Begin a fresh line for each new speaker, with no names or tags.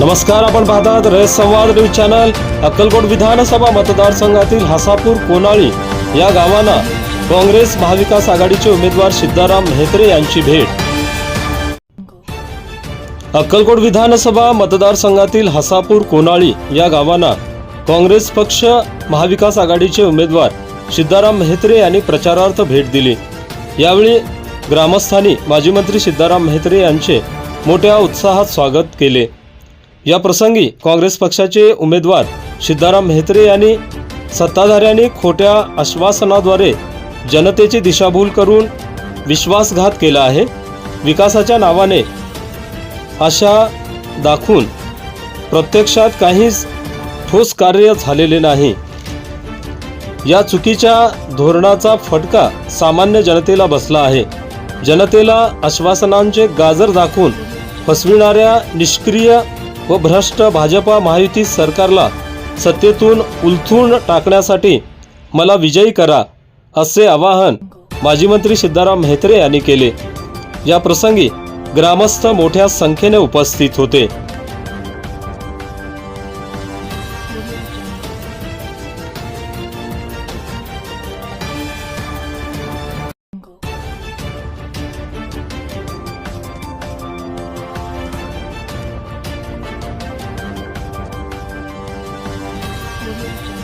नमस्कार आपण पाहतात रयत संवाद न्यूज चॅनल. अक्कलकोट विधानसभा मतदारसंघातील हासापूर कोनाळी या गावांना काँग्रेस महाविकास आघाडीचे उमेदवार सिद्धाराम म्हेत्रे यांची भेट. अक्कलकोट विधानसभा मतदारसंघातील हसापूर कोनाळी या गावांना काँग्रेस पक्ष महाविकास आघाडीचे उमेदवार सिद्धाराम म्हेत्रे यांनी प्रचारार्थ भेट दिली. यावेळी ग्रामस्थांनी माजी मंत्री सिद्धाराम म्हेत्रे यांचे मोठ्या उत्साहात स्वागत केले. या प्रसंगी काँग्रेस पक्षाचे उमेदवार सिद्धाराम म्हेत्रे यांनी सत्ताधाऱ्यांनी खोट्या आश्वासनाद्वारे जनतेची दिशाभूल करून विश्वासघात केला आहे. विकासाच्या नावाने आशा दाखवून प्रत्यक्षात काहीच ठोस कार्य झालेले नाही. या चुकीच्या धोरणाचा फटका सामान्य जनतेला बसला आहे. जनतेला आश्वासनांचे गाजर दाखवून फसविणाऱ्या निष्क्रिय व भ्रष्ट भाजपा महायुती सरकारला सत्तेतून उलथून टाकण्यासाठी मला विजयी करा असे आवाहन माजी मंत्री सिद्धाराम म्हेत्रे यांनी केले. या प्रसंगी ग्रामस्थ मोठ्या संख्येने उपस्थित होते.
Thank you.